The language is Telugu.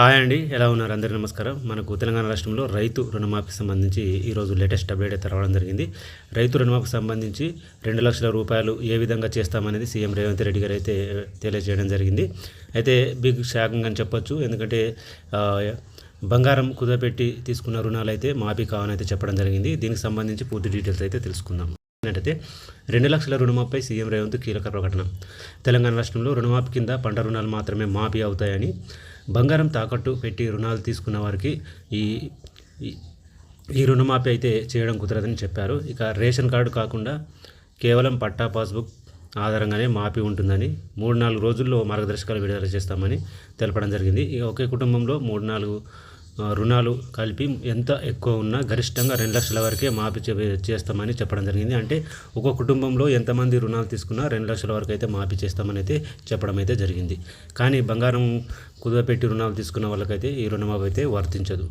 హాయ్ అండి. ఎలా ఉన్నారు? అందరికీ నమస్కారం. మనకు తెలంగాణ రాష్ట్రంలో రైతు రుణమాఫీకి సంబంధించి ఈరోజు లేటెస్ట్ అప్డేట్ అయితే రావడం జరిగింది. రైతు రుణమాఫీకి సంబంధించి రెండు లక్షల రూపాయలు ఏ విధంగా చేస్తామనేది సీఎం రేవంత్ రెడ్డి గారు అయితే తెలియజేయడం జరిగింది. అయితే బిగ్ షాకింగ్ అని చెప్పొచ్చు. ఎందుకంటే బంగారం కుదపెట్టి తీసుకున్న రుణాలు అయితే మాఫీ కావని అయితే చెప్పడం జరిగింది. దీనికి సంబంధించి పూర్తి డీటెయిల్స్ అయితే తెలుసుకుందాం. ఏంటంటే రెండు లక్షల రుణమాపై సీఎం రేవంత్ కీలక ప్రకటన. తెలంగాణ రాష్ట్రంలో రుణమాఫీ కింద పంట రుణాలు మాత్రమే మాఫీ అవుతాయని బంగారం తాకట్టు పెట్టి రుణాలు తీసుకున్న వారికి ఈ ఈ- రుణమాఫీ అయితే చేయడం కుదరదని చెప్పారు. ఇక రేషన్ కార్డు కాకుండా కేవలం పట్టా పాస్బుక్ ఆధారంగానే మాఫీ ఉంటుందని మూడు నాలుగు రోజుల్లో మార్గదర్శకాలు విడుదల చేస్తామని తెలపడం జరిగింది. ఇక ఒకే కుటుంబంలో మూడు నాలుగు రుణాలు కలిపి ఎంత ఎక్కువ ఉన్నా గరిష్టంగా రెండు లక్షల వరకే మాఫీ చే- చేస్తామని చెప్పడం జరిగింది. అంటే ఒక కుటుంబంలో ఎంతమంది రుణాలు తీసుకున్నా రెండు లక్షల వరకు అయితే మాఫీ చేస్తామని అయితే చెప్పడం అయితే జరిగింది. కానీ బంగారం కుదవపెట్టి రుణాలు తీసుకున్న వాళ్ళకైతే ఈ రుణమాఫీ అయితే వర్తించదు.